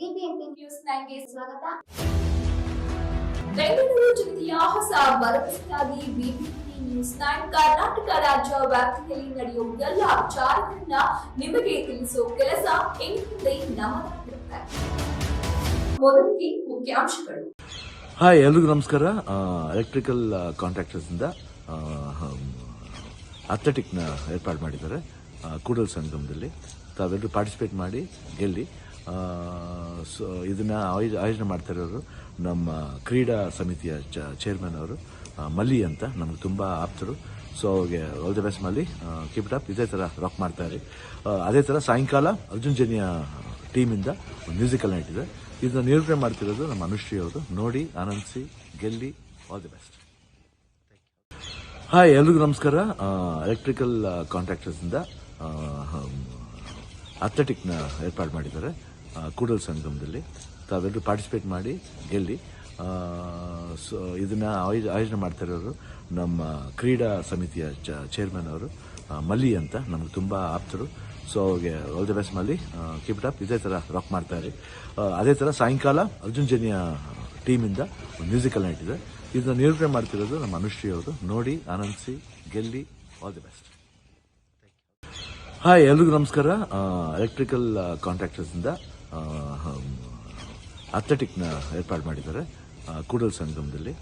BBMP news ನೈನ್ಗೆ ಸ್ವಾಗತ. ಬೆಂಗಳೂರು ಜಿಲ್ಲೆಯ ಹೊಸ ಭರವಸೆಯಾಗಿ ಬಿಬಿಎಂಪಿ ನ್ಯೂಸ್ ನೈನ್ ಕರ್ನಾಟಕ ರಾಜ್ಯ ವ್ಯಾಪ್ತಿಯಲ್ಲಿ ನಡೆಯುವ ಎಲ್ಲ ವಿಚಾರಗಳನ್ನ ನಿಮಗೆ ತಿಳಿಸುವ ಕೆಲಸ ಇನ್ಮುಂದೆ ನಮ್ಮದಾಗಿರುತ್ತೆ ಮೊದಲಿಗೆ ಮುಖ್ಯಾಂಶಗಳು. ಹಾಯ್ ಎಲ್ರಿಗೂ ನಮಸ್ಕಾರ. ಎಲೆಕ್ಟ್ರಿಕಲ್ ಕಾಂಟ್ರಾಕ್ಟರ್ಸಿಂದ ಅಥ್ಲೆಟಿಕ್ನ ಏರ್ಪಾಡು ಮಾಡಿದ್ದಾರೆ. ಕೂಡಲ್ ಸಂಗಮದಲ್ಲಿ ತಾವೆಲ್ಲರೂ ಪಾರ್ಟಿಸಿಪೇಟ್ ಮಾಡಿ ಗೆಲ್ಲಿ. ಸೊ ಇದನ್ನ ಆಯೋಜ, ಆಯೋಜನೆ ಮಾಡ್ತಿರೋರು ನಮ್ಮ ಕ್ರೀಡಾ ಸಮಿತಿಯ ಚೇರ್ಮನ್ ಅವರು ಮಲ್ಲಿ ಅಂತ ನಮ್ಗೆ ತುಂಬ ಆಪ್ತರು. ಸೊ ಅವ್ರಿಗೆ all the best Malli. Keep it up ಇದೇ ಥರ ರಾಕ್ ಮಾಡ್ತಾರೆ ಅದೇ ಥರ ಸಾಯಂಕಾಲ ಅರ್ಜುನ್ ಜನಿಯ ಟೀಮಿಂದ ಒಂದು ಮ್ಯೂಸಿಕಲ್ ನೈಟ್ ಇದೆ. ಇದನ್ನ ನಿರೂಪಣೆ ಮಾಡ್ತಿರೋದು ನಮ್ಮ ಅನುಶ್ರೀ ಅವರು. ನೋಡಿ, ಆನಂದಿಸಿ, ಗೆಲ್ಲಿ ಆಲ್ ದಿ ಬೆಸ್ಟ್ ಹಾಯ್ ಎಲ್ರಿಗೂ ನಮಸ್ಕಾರ. ಎಲೆಕ್ಟ್ರಿಕಲ್ ಕಾಂಟ್ರಾಕ್ಟರ್ಸಿಂದ ಅಥ್ಲೆಟಿಕ್ನ ಏರ್ಪಾಡು ಮಾಡಿದ್ದಾರೆ. ಕೂಡಲ್ ಸಂಗಮದಲ್ಲಿ ತಾವೆಲ್ಲರೂ ಪಾರ್ಟಿಸಿಪೇಟ್ ಮಾಡಿ, ಗೆಲ್ಲಿ ಸೊ, ಇದನ್ನ ಆಯೋಜ ಆಯೋಜನೆ ಮಾಡ್ತಾ ಇರೋರು ನಮ್ಮ ಕ್ರೀಡಾ ಸಮಿತಿಯ ಚೇರ್ಮನ್ ಅವರು ಮಲ್ಲಿ ಅಂತ ನಮ್ಗೆ ತುಂಬ ಆಪ್ತರು. ಸೊ ಅವ್ರಿಗೆ all the best Malli. Keep it up ಇದೇ ಥರ ರಾಕ್ ಮಾಡ್ತಾರೆ. ಅದೇ ಥರ ಸಾಯಂಕಾಲ ಅರ್ಜುನ್ ಜನಿಯ ಟೀಮಿಂದ ಒಂದು ಮ್ಯೂಸಿಕಲ್ ನೈಟ್ ಇದೆ. ಇದನ್ನ ನಿರೂಪಣೆ ಮಾಡ್ತಿರೋದು ನಮ್ಮ ಅನುಶ್ರೀ ಅವರು. ನೋಡಿ, ಆನಂದಿಸಿ, ಗೆಲ್ಲಿ ಆಲ್ ದಿ ಬೆಸ್ಟ್ ಹಾಯ್ ಎಲ್ರಿಗೂ ನಮಸ್ಕಾರ. ಎಲೆಕ್ಟ್ರಿಕಲ್ ಕಾಂಟ್ರಾಕ್ಟರ್ಸಿಂದ ಅಥ್ಲೆಟಿಕ್ನ ಏರ್ಪಾಡು ಮಾಡಿದ್ದಾರೆ. ಕೂಡಲ್ ಸಂಗಮದಲ್ಲಿ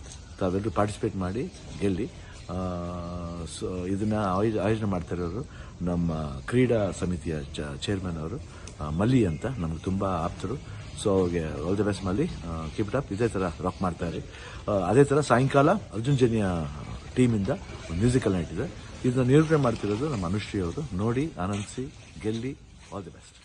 ತಾವೆಲ್ಲರೂ ಪಾರ್ಟಿಸಿಪೇಟ್ ಮಾಡಿ, ಗೆಲ್ಲಿ ಸೊ, ಇದನ್ನ ಆಯೋಜ ಆಯೋಜನೆ ಮಾಡ್ತಾ ಇರೋರು ನಮ್ಮ ಕ್ರೀಡಾ ಸಮಿತಿಯ ಚೇರ್ಮನ್ ಅವರು ಮಲ್ಲಿ ಅಂತ ನಮ್ಗೆ ತುಂಬ ಆಪ್ತರು. ಸೊ ಅವ್ರಿಗೆ all the best Malli. Keep it up ಇದೇ ಥರ ರಾಕ್ ಮಾಡ್ತಾ ಇರಿ ಅದೇ ಥರ ಸಾಯಂಕಾಲ ಅರ್ಜುನ್ ಜನಿಯ ಟೀಮಿಂದ ಮ್ಯೂಸಿಕಲ್ ನೈಟ್ ಇದೆ. ಇದನ್ನ ನಿರೂಪಣೆ ಮಾಡ್ತಿರೋದು ನಮ್ಮ ಅನುಶ್ರೀ ಅವರು ನೋಡಿ, ಆನಂದಿಸಿ, ಗೆಲ್ಲಿ ಆಲ್ ದಿ ಬೆಸ್ಟ್